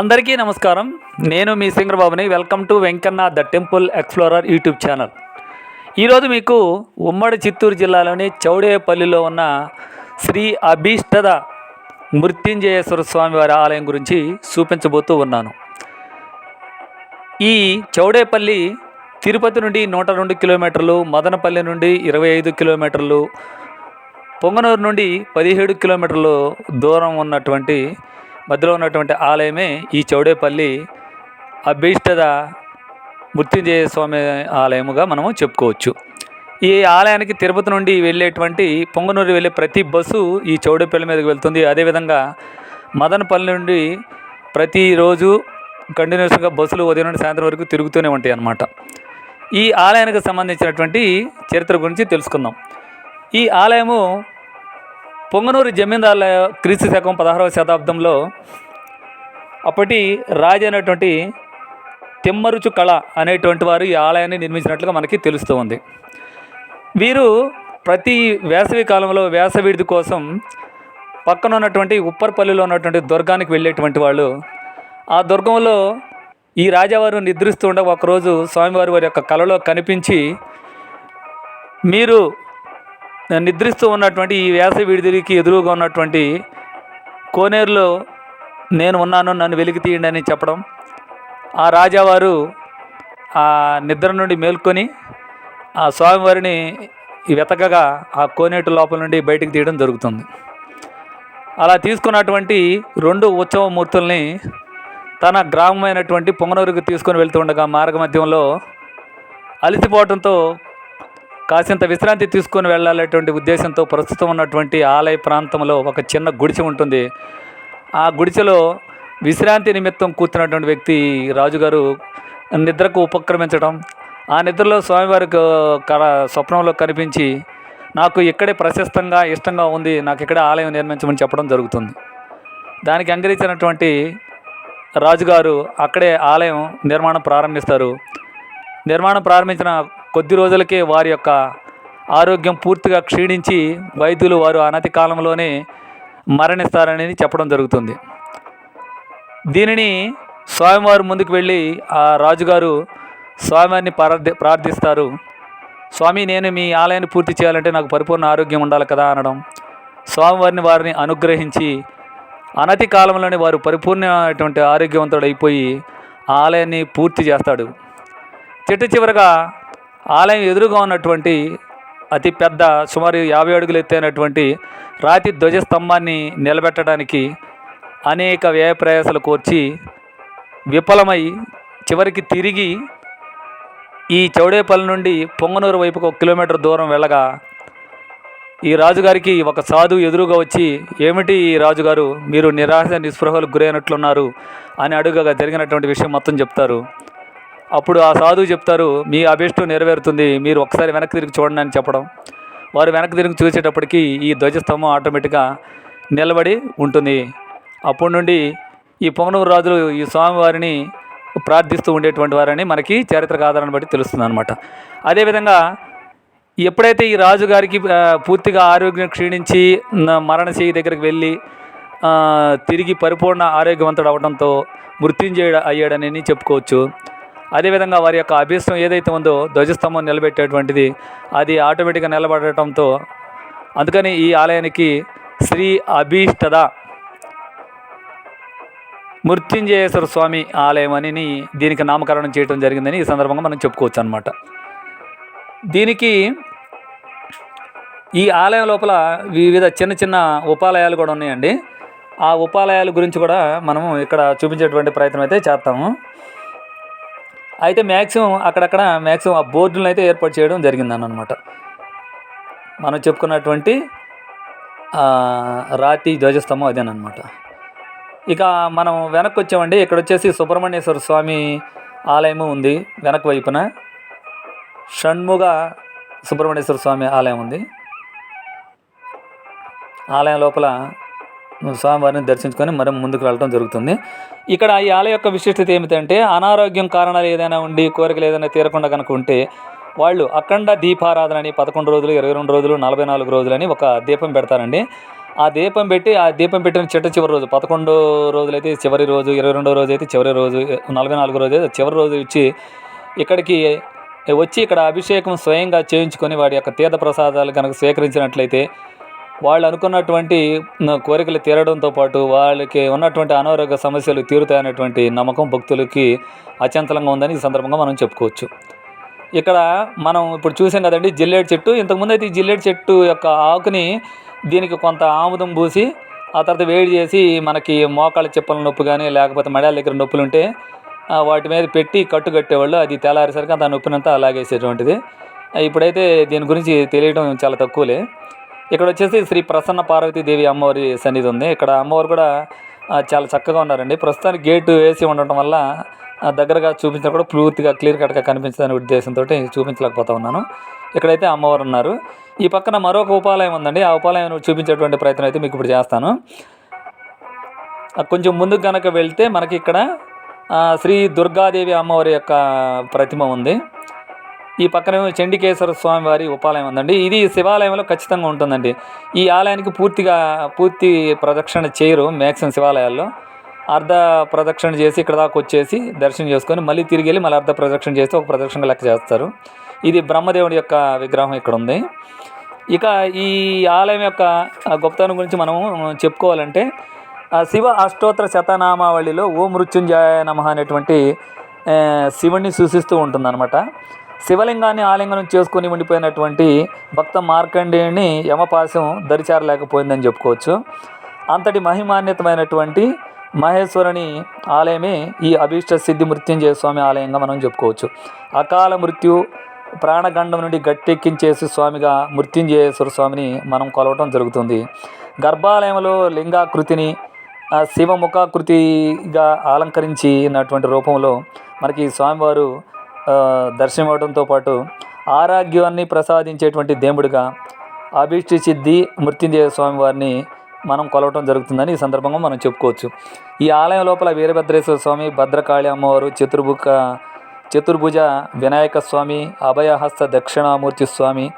అందరికీ నమస్కారం. నేను మీ సింగరబాబుని. Welcome to Venkanna the temple explorer YouTube channel. ఈరోజు మీకు ఉమ్మడి చిత్తూరు జిల్లాలోని చౌడేపల్లిలో ఉన్న శ్రీ అభీష్టద మృత్యుంజయేశ్వర స్వామి వారి ఆలయం గురించి చూపించబోతూ ఉన్నాను. ఈ చౌడేపల్లి తిరుపతి నుండి నూట రెండు కిలోమీటర్లు మదనపల్లి నుండి ఇరవై ఐదు కిలోమీటర్లు పొంగనూరు నుండి పదిహేడు కిలోమీటర్లు దూరం ఉన్నటువంటి మధ్యలో ఉన్నటువంటి ఆలయమే ఈ చౌడేపల్లి అభీష్టద మృత్యుంజయ స్వామి ఆలయముగా మనము చెప్పుకోవచ్చు. ఈ ఆలయానికి తిరుపతి నుండి వెళ్ళేటువంటి పొంగనూరు వెళ్ళే ప్రతి బస్సు ఈ చౌడేపల్లి మీదకి వెళ్తుంది. అదేవిధంగా మదనపల్లి నుండి ప్రతిరోజు కంటిన్యూస్గా బస్సులు ఉదయం నుండి సాయంత్రం వరకు తిరుగుతూనే ఉంటాయి అన్నమాట. ఈ ఆలయానికి సంబంధించినటువంటి చరిత్ర గురించి తెలుసుకుందాం. ఈ ఆలయము పొంగనూరు జమీందారుల క్రీస్తు శకం పదహారవ శతాబ్దంలో అప్పటి రాజు అయినటువంటి తిమ్మరుచు కళ అనేటువంటి వారు ఈ ఆలయాన్ని నిర్మించినట్లుగా మనకి తెలుస్తూ ఉంది. వీరు ప్రతి వేసవి కాలంలో వేసవిడిది కోసం పక్కన ఉన్నటువంటి ఉప్పర్పల్లిలో ఉన్నటువంటి దుర్గానికి వెళ్ళేటువంటి వాళ్ళు. ఆ దుర్గంలో ఈ రాజావారు నిద్రిస్తూ ఉండగా ఒకరోజు స్వామివారి వారి యొక్క కళలో కనిపించి మీరు నిద్రిస్తూ ఉన్నటువంటి ఈ వేసవి విడిదిరికి ఎదురుగా ఉన్నటువంటి కోనేరులో నేను ఉన్నాను నన్ను వెలికి తీయండి అని చెప్పడం. ఆ రాజావారు ఆ నిద్ర నుండి మేల్కొని ఆ స్వామివారిని వెతకగా ఆ కోనేటి లోపల నుండి బయటికి తీయడం జరుగుతుంది. అలా తీసుకున్నటువంటి రెండు ఉత్సవ మూర్తుల్ని తన గ్రామమైనటువంటి పొంగనూరుకు తీసుకొని వెళ్తుండగా మార్గ మధ్యంలో అలసిపోవడంతో కాసింత విశ్రాంతి తీసుకొని వెళ్ళాలనేటువంటి ఉద్దేశంతో ప్రస్తుతం ఉన్నటువంటి ఆలయ ప్రాంతంలో ఒక చిన్న గుడిసె ఉంటుంది. ఆ గుడిసెలో విశ్రాంతి నిమిత్తం కూర్చున్నటువంటి వ్యక్తి రాజుగారు నిద్రకు ఉపక్రమించడం ఆ నిద్రలో స్వామివారికి కళ స్వప్నంలో కనిపించి నాకు ఇక్కడే ప్రశస్తంగా ఇష్టంగా ఉంది నాకు ఇక్కడే ఆలయం నిర్మించమని చెప్పడం జరుగుతుంది. దానికి అంగరించినటువంటి రాజుగారు అక్కడే ఆలయం నిర్మాణం ప్రారంభిస్తారు. నిర్మాణం ప్రారంభించిన కొద్ది రోజులకే వారి యొక్క ఆరోగ్యం పూర్తిగా క్షీణించి వైద్యులు వారు అనతి కాలంలోనే మరణిస్తారని చెప్పడం జరుగుతుంది. దీనిని స్వామివారి ముందుకు వెళ్ళి ఆ రాజుగారు స్వామివారిని ప్రార్థి ప్రార్థిస్తారు. స్వామి నేను మీ ఆలయాన్ని పూర్తి చేయాలంటే నాకు పరిపూర్ణ ఆరోగ్యం ఉండాలి కదా అనడం. స్వామివారిని వారిని అనుగ్రహించి అనతి కాలంలోనే వారు పరిపూర్ణమైనటువంటి ఆరోగ్యవంతుడు అయిపోయి ఆ ఆలయాన్ని పూర్తి చేస్తాడు. చిట్ట చివరగా ఆలయం ఎదురుగా ఉన్నటువంటి అతి పెద్ద సుమారు యాభై అడుగులు ఎత్తైనటువంటి రాతి ధ్వజస్తంభాన్ని నిలబెట్టడానికి అనేక వ్యయ ప్రయాసాలు కోర్చి విఫలమై చివరికి తిరిగి ఈ చౌడేపల్లి నుండి పొంగనూరు వైపుకు ఒక కిలోమీటర్ దూరం వెళ్ళగా ఈ రాజుగారికి ఒక సాధువు ఎదురుగా వచ్చి ఏమిటి ఈ రాజుగారు? మీరు నిరాశ నిస్పృహలకు గురైనట్లున్నారు అని అడుగగా జరిగినటువంటి విషయం మొత్తం చెప్తారు. అప్పుడు ఆ సాధువు చెప్తారు మీ అభిష్టం నెరవేరుతుంది మీరు ఒకసారి వెనక్కి తిరిగి చూడండి అని చెప్పడం. వారు వెనక్కి తిరిగి చూసేటప్పటికి ఈ ధ్వజస్తంభం ఆటోమేటిక్గా నిలబడి ఉంటుంది. అప్పటి నుండి ఈ పొంగనూరు రాజులు ఈ స్వామివారిని ప్రార్థిస్తూ ఉండేటువంటి వారని మనకి చారిత్రక ఆధారాన్ని బట్టి తెలుస్తుంది అనమాట అదేవిధంగా ఎప్పుడైతే ఈ రాజుగారికి పూర్తిగా ఆరోగ్యం క్షీణించి న- మరణశయ్య దగ్గరికి వెళ్ళి తిరిగి పరిపూర్ణ ఆరోగ్యవంతుడు అవడంతో మృత్యుంజయుడు అయ్యాడని చెప్పుకోవచ్చు అదేవిధంగా వారి యొక్క అభీష్టం ఏదైతే ఉందో ధ్వజస్తంభం నిలబెట్టేటువంటిది అది ఆటోమేటిక్గా నిలబడటంతో అందుకని ఈ ఆలయానికి శ్రీ అభీష్టద మృత్యుంజయేశ్వర స్వామి ఆలయం అని దీనికి నామకరణం చేయడం జరిగిందని ఈ సందర్భంగా మనం చెప్పుకోవచ్చు అనమాట దీనికి ఈ ఆలయం లోపల వివిధ చిన్న చిన్న ఉపాలయాలు కూడా ఉన్నాయండి. ఆ ఉపాలయాల గురించి కూడా మనము ఇక్కడ చూపించేటువంటి ప్రయత్నం అయితే చేస్తాము. అయితే మ్యాక్సిమం అక్కడక్కడ మ్యాక్సిమం ఆ బోర్డులను అయితే ఏర్పాటు చేయడం జరిగిందని మనం చెప్పుకున్నటువంటి రాతి ధ్వజస్తంభం అదేనమాట ఇక మనం వెనక్కి వచ్చామండి ఇక్కడ వచ్చేసి సుబ్రహ్మణ్యేశ్వర స్వామి ఆలయము ఉంది వెనక వైపున. షణ్ముగ సుబ్రహ్మణ్యేశ్వర స్వామి ఆలయం ఉంది. ఆలయం లోపల స్వామివారిని దర్శించుకొని మరి ముందుకు వెళ్ళడం జరుగుతుంది. ఇక్కడ ఈ ఆలయ యొక్క విశిష్టత ఏమిటంటే అనారోగ్యం కారణాలు ఏదైనా ఉండి కోరికలు ఏదైనా తీరకుండా కనుక ఉంటే వాళ్ళు అఖండ దీపారాధన అని పదకొండు రోజులు ఇరవై రెండు రోజులు నలభై నాలుగు రోజులు అని ఒక దీపం పెడతారండి. ఆ దీపం పెట్టి ఆ దీపం పెట్టిన చిట్ట చివరి రోజు పదకొండో రోజులైతే చివరి రోజు ఇరవై రెండో రోజు అయితే చివరి రోజు నలభై నాలుగు రోజు అయితే చివరి రోజు ఇచ్చి ఇక్కడికి వచ్చి ఇక్కడ అభిషేకం స్వయంగా చేయించుకొని వాడి యొక్క తీర్థ ప్రసాదాలు కనుక స్వీకరించినట్లయితే వాళ్ళు అనుకున్నటువంటి కోరికలు తీరడంతో పాటు వాళ్ళకి ఉన్నటువంటి అనారోగ్య సమస్యలు తీరుతాయనేటువంటి నమ్మకం భక్తులకి అచంచలంగా ఉందని ఈ సందర్భంగా మనం చెప్పుకోవచ్చు. ఇక్కడ మనం ఇప్పుడు చూసాం కదండి జిల్లేడు చెట్టు. ఇంతకుముందు అయితే ఈ జిల్లేడు చెట్టు యొక్క ఆకుని దీనికి కొంత ఆముదం పూసి ఆ తర్వాత వేడి చేసి మనకి మోకాళ్ళ చిప్పల నొప్పి కానీ లేకపోతే మడాల దగ్గర నొప్పులు ఉంటే వాటి మీద పెట్టి కట్టు కట్టేవాళ్ళు. అది తెల్లారేసరికి అంత నొప్పినంతా అలాగేసేటువంటిది. ఇప్పుడైతే దీని గురించి తెలియడం చాలా తక్కువలే. ఇక్కడ వచ్చేసి శ్రీ ప్రసన్న పార్వతీదేవి అమ్మవారి సన్నిధి ఉంది. ఇక్కడ అమ్మవారు కూడా చాలా చక్కగా ఉన్నారండి. ప్రస్తుతానికి గేటు వేసి ఉండటం వల్ల దగ్గరగా చూపించినా కూడా పూర్తిగా క్లియర్ కట్గా కనిపించదనే ఉద్దేశంతో చూపించలేకపోతా ఉన్నాను. ఇక్కడైతే అమ్మవారు ఉన్నారు. ఈ పక్కన మరొక ఉపాలయం ఉందండి. ఆ ఉపాలయం చూపించేటువంటి ప్రయత్నం అయితే మీకు ఇప్పుడు చేస్తాను. కొంచెం ముందుకు కనుక వెళ్తే మనకి ఇక్కడ శ్రీ దుర్గాదేవి అమ్మవారి యొక్క ప్రతిమ ఉంది. ఈ పక్కనేమో చండికేశ్వర స్వామి వారి ఉపాలయం ఉందండి. ఇది శివాలయంలో ఖచ్చితంగా ఉంటుందండి. ఈ ఆలయానికి పూర్తిగా పూర్తి ప్రదక్షిణ చేయరు మ్యాక్సిమం శివాలయాల్లో. అర్ధ ప్రదక్షిణ చేసి ఇక్కడ దాకా వచ్చేసి దర్శనం చేసుకొని మళ్ళీ తిరిగి వెళ్ళి మళ్ళీ అర్ధ ప్రదక్షిణ చేసి ఒక ప్రదక్షిణ లెక్క చేస్తారు. ఇది బ్రహ్మదేవుడి యొక్క విగ్రహం ఇక్కడ ఉంది. ఇక ఈ ఆలయం యొక్క గొప్పతనం గురించి మనం చెప్పుకోవాలంటే శివ అష్టోత్తర శతనామావళిలో ఓ మృత్యుంజయ నమ అనేటువంటి శివుణ్ణి సూచిస్తూ ఉంటుందన్నమాట. శివలింగాన్ని ఆలింగనం చేసుకుని ఉండిపోయినటువంటి భక్త మార్కండేయుని యమపాశం దరిచారలేకపోయిందని చెప్పుకోవచ్చు. అంతటి మహిమాన్వితమైనటువంటి మహేశ్వరుని ఆలయమే ఈ అభీష్ట సిద్ధి మృత్యుంజయ స్వామి ఆలయంగా మనం చెప్పుకోవచ్చు. అకాల మృత్యు ప్రాణగండం నుండి గట్టెక్కించేసి స్వామిగా మృత్యుంజయేశ్వర స్వామిని మనం కొలవటం జరుగుతుంది. గర్భాలయంలో లింగాకృతిని శివముఖాకృతిగా అలంకరించినటువంటి రూపంలో మనకి స్వామివారు ఆ, దర్శనం పాటు ఆరోగ్యాన్ని ప్రసాదించేటువంటి దేవుడిగా అభిష్టి సిద్ధి మృత్యుంజయ స్వామి వారిని మనం కొలవటం జరుగుతుందని ఈ సందర్భంగా మనం చెప్పుకోవచ్చు. ఈ ఆలయం లోపల వీరభద్రేశ్వర స్వామి భద్రకాళి అమ్మవారు చతుర్భుక చతుర్భుజ వినాయక స్వామి అభయహస్త దక్షిణామూర్తి స్వామి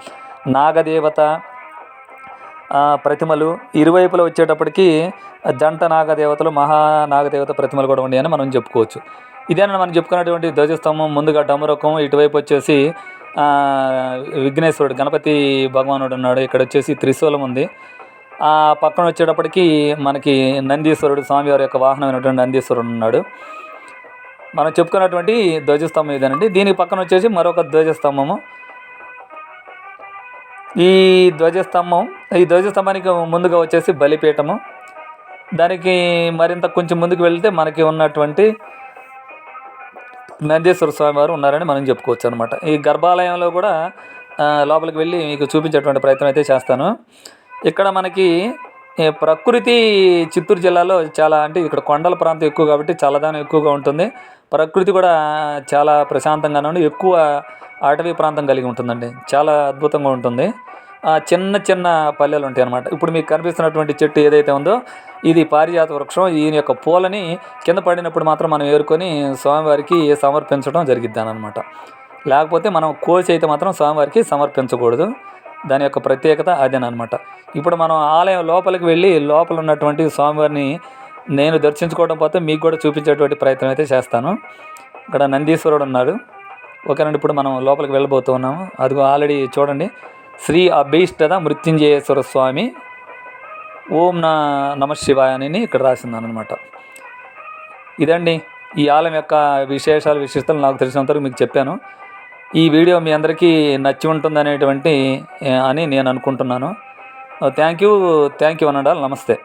నాగదేవత ప్రతిమలు ఇరువైపులా వచ్చేటప్పటికి జంట నాగదేవతలు మహా నాగదేవత ప్రతిమలు కూడా ఉన్నాయని మనం చెప్పుకోవచ్చు. ఇదేనా మనం చెప్పుకున్నటువంటి ధ్వజస్తంభం? ముందుగా డమరకం ఇటువైపు వచ్చేసి విఘ్నేశ్వరుడు గణపతి భగవానుడు ఉన్నాడు. ఇక్కడ వచ్చేసి త్రిశూలం ఉంది. ఆ పక్కన వచ్చేటప్పటికి మనకి నందీశ్వరుడు స్వామివారి యొక్క వాహనమైనటువంటి నందీశ్వరుడు ఉన్నాడు. మనం చెప్పుకున్నటువంటి ధ్వజస్తంభం ఇదేనండి. దీనికి పక్కన వచ్చేసి మరొక ధ్వజస్తంభము. ఈ ధ్వజస్తంభం ఈ ధ్వజస్తంభానికి ముందుగా వచ్చేసి బలిపీఠము. దానికి మరింత కొంచెం ముందుకు వెళ్తే మనకి ఉన్నటువంటి నందేశ్వర స్వామి వారు ఉన్నారని మనం చెప్పుకోవచ్చు అనమాట ఈ గర్భాలయంలో కూడా లోపలికి వెళ్ళి మీకు చూపించేటువంటి ప్రయత్నం అయితే చేస్తాను. ఇక్కడ మనకి ప్రకృతి చిత్తూరు జిల్లాలో చాలా అంటే ఇక్కడ కొండల ప్రాంతం ఎక్కువ కాబట్టి చల్లదనం ఎక్కువగా ఉంటుంది. ప్రకృతి కూడా చాలా ప్రశాంతంగా ఉండి ఎక్కువ అటవీ ప్రాంతం కలిగి ఉంటుందండి. చాలా అద్భుతంగా ఉంటుంది. చిన్న చిన్న పల్లెలు ఉంటాయి అన్నమాట. ఇప్పుడు మీకు కనిపిస్తున్నటువంటి చెట్టు ఏదైతే ఉందో ఇది పారిజాత వృక్షం. ఈయన యొక్క పూలని కింద పడినప్పుడు మాత్రం మనం ఏరుకొని స్వామివారికి సమర్పించడం జరిగిద్ది అనమాట లేకపోతే మనం కోసి అయితే మాత్రం స్వామివారికి సమర్పించకూడదు. దాని యొక్క ప్రత్యేకత అదేనమాట ఇప్పుడు మనం ఆలయం లోపలికి వెళ్ళి లోపల ఉన్నటువంటి స్వామివారిని నేను దర్శించుకోవడం పోతే మీకు కూడా చూపించేటువంటి ప్రయత్నం అయితే చేస్తాను. ఇక్కడ నందీశ్వరుడు ఉన్నాడు. ఓకేనండి ఇప్పుడు మనం లోపలికి వెళ్ళబోతున్నాము. అదిగో ఆల్రెడీ చూడండి. శ్రీ అభీష్టద మృత్యుంజయేశ్వర స్వామి ఓం నా నమ శివాయ అని ఇక్కడ రాసిందనమాట. ఇదండి ఈ ఆలయం యొక్క విశేషాలు విశిష్టలు నాకు తెలిసినంతవరకు మీకు చెప్పాను. ఈ వీడియో మీ అందరికీ నచ్చి ఉంటుందనేటువంటి అని నేను అనుకుంటున్నాను. థ్యాంక్ యూ థ్యాంక్ యూ అనడాలి నమస్తే.